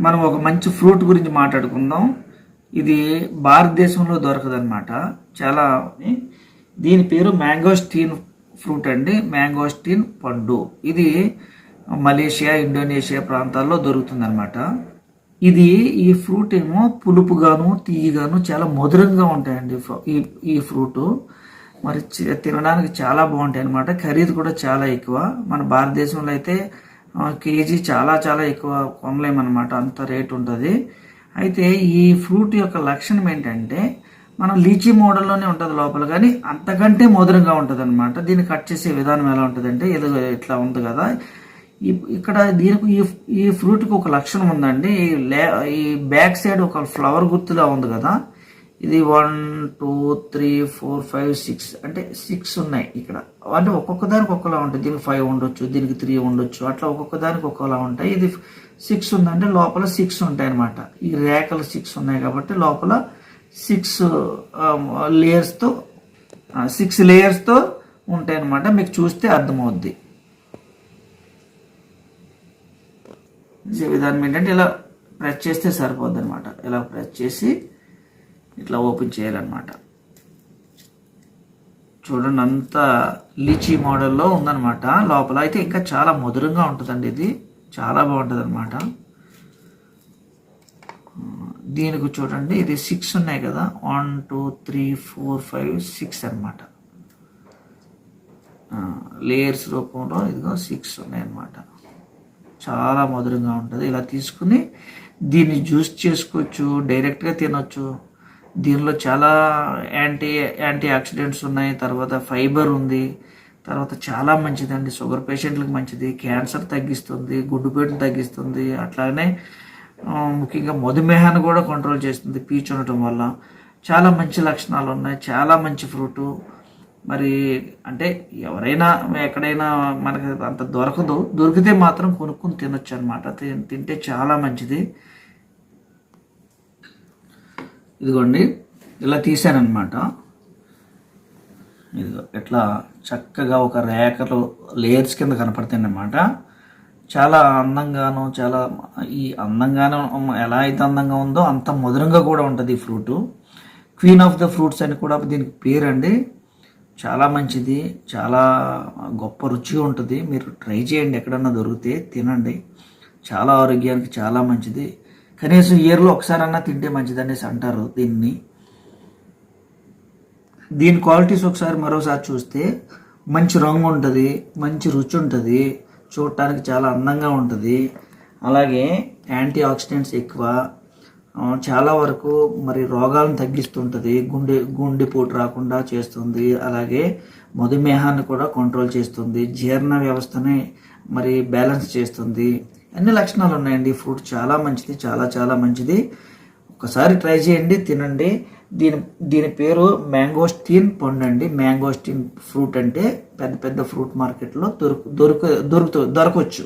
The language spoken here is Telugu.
మనం ఒక మంచి ఫ్రూట్ గురించి మాట్లాడుకుందాం. ఇది భారతదేశంలో దొరకదన్నమాట. చాలా దీని పేరు మ్యాంగోస్టీన్ ఫ్రూట్ అండి. మ్యాంగోస్టీన్ పండు. ఇది మలేషియా ఇండోనేషియా ప్రాంతాల్లో దొరుకుతుందనమాట ఇది ఈ ఫ్రూట్ ఏమో పులుపుగాను తీయగాను చాలా మధురంగా ఉంటాయండి ఈ ఈ ఫ్రూట్. మరి చి- తినడానికి చాలా బాగుంటాయి అనమాట ఖరీదు కూడా చాలా ఎక్కువ. మన భారతదేశంలో అయితే కేజీ చాలా చాలా ఎక్కువ కొనలేమన్నమాట. అంత రేట్ ఉంటుంది. అయితే ఈ ఫ్రూట్ యొక్క లక్షణం ఏంటంటే మనం లీచీ మోడల్లోనే ఉంటుంది లోపల కానీ అంతకంటే మధురంగా ఉంటుంది అనమాట దీన్ని కట్ చేసే విధానం ఎలా ఉంటుందంటే ఏదో ఇట్లా ఉంది కదా. ఇక్కడ దీనికి ఈ ఈ ఫ్రూట్కి ఒక లక్షణం ఉందండి. ఈ లే ఈ బ్యాక్ సైడ్ ఒక ఫ్లవర్ గుర్తులా ఉంది కదా. ఇది one two three four five six. అంటే సిక్స్ ఉన్నాయి ఇక్కడ. అంటే ఒక్కొక్క దానికి ఒక్కలా ఉంటుంది. దీనికి ఫైవ్ ఉండొచ్చు దీనికి త్రీ ఉండొచ్చు. అట్లా ఒక్కొక్క దానికి ఒక్కలా ఉంటాయి. ఇది సిక్స్ ఉందంటే లోపల సిక్స్ ఉంటాయి అనమాట ఈ రేఖలు సిక్స్ ఉన్నాయి కాబట్టి లోపల సిక్స్ లేయర్స్తో సిక్స్ లేయర్స్తో ఉంటాయి అనమాట మీకు చూస్తే అర్థమవుద్ది. విధానం ఏంటంటే ఇలా ప్రెస్ చేస్తే సరిపోద్ది అనమాట ఇలా ప్రెస్ చేసి ఇట్లా ఓపెన్ చేయాలన్నమాట. చూడండి అంత లీచీ మోడల్లో ఉందన్నమాట. లోపల అయితే ఇంకా చాలా మధురంగా ఉంటుందండి ఇది. చాలా బాగుంటుంది అనమాట దీనికి చూడండి ఇది సిక్స్ ఉన్నాయి కదా. One two three four five six అనమాట లేయర్స్ రూపంలో ఇదిగో సిక్స్ ఉన్నాయన్నమాట. చాలా మధురంగా ఉంటుంది. ఇలా తీసుకుని దీన్ని జ్యూస్ చేసుకోవచ్చు డైరెక్ట్గా తినొచ్చు. దీనిలో చాలా యాంటీ యాంటీ ఆక్సిడెంట్స్ ఉన్నాయి తర్వాత ఫైబర్ ఉంది తర్వాత చాలా మంచిదండి. షుగర్ పేషెంట్లకు మంచిది క్యాన్సర్ తగ్గిస్తుంది గుడ్డుపేటను తగ్గిస్తుంది అట్లానే ముఖ్యంగా మధుమేహాన్ని కూడా కంట్రోల్ చేస్తుంది పీచు ఉండటం వల్ల. చాలా మంచి లక్షణాలు ఉన్నాయి చాలా మంచి ఫ్రూటు. మరి అంటే ఎవరైనా ఎక్కడైనా మనకి అంత దొరకదు దొరికితే మాత్రం కొనుక్కుని తినొచ్చు అనమాట తింటే చాలా మంచిది. ఇదిగోండి ఇలా తీసానమాట ఇదిగో ఇట్లా చక్కగా ఒక రేఖలు లేయర్స్ కింద కనపడతాయి అన్నమాట చాలా అందంగాను చాలా ఈ అందంగాను ఎలా అయితే అందంగా ఉందో అంత మధురంగా కూడా ఉంటుంది ఈ fruit. Queen of the fruits అని కూడా దీనికి పేరు అండి చాలా మంచిది చాలా గొప్ప రుచిగా ఉంటుంది. మీరు ట్రై చేయండి ఎక్కడన్నా దొరికితే తినండి. చాలా ఆరోగ్యానికి చాలా మంచిది. కనీసం ఇయర్లో ఒకసారన్నా తింటే మంచిదనేసి అంటారు దీన్ని. దీని క్వాలిటీస్ ఒకసారి మరోసారి చూస్తే మంచి రంగు ఉంటుంది మంచి రుచి ఉంటుంది చూడటానికి చాలా అందంగా ఉంటుంది. అలాగే యాంటీ ఆక్సిడెంట్స్ ఎక్కువ చాలా వరకు మరి రోగాలను తగ్గిస్తుంటుంది. గుండె గుండెపోటు రాకుండా చేస్తుంది. అలాగే మధుమేహాన్ని కూడా కంట్రోల్ చేస్తుంది. జీర్ణ వ్యవస్థని మరి బ్యాలెన్స్ చేస్తుంది. అన్ని లక్షణాలు ఉన్నాయండి. ఫ్రూట్ చాలా మంచిది చాలా చాలా మంచిది. ఒకసారి ట్రై చేయండి తినండి. దీని దీని పేరు మ్యాంగోస్టీన్ పండు అండి. మ్యాంగోస్టీన్ ఫ్రూట్ అంటే పెద్ద పెద్ద ఫ్రూట్ మార్కెట్లో దొరుకు దొరుకు దొరుకుతూ దొరకవచ్చు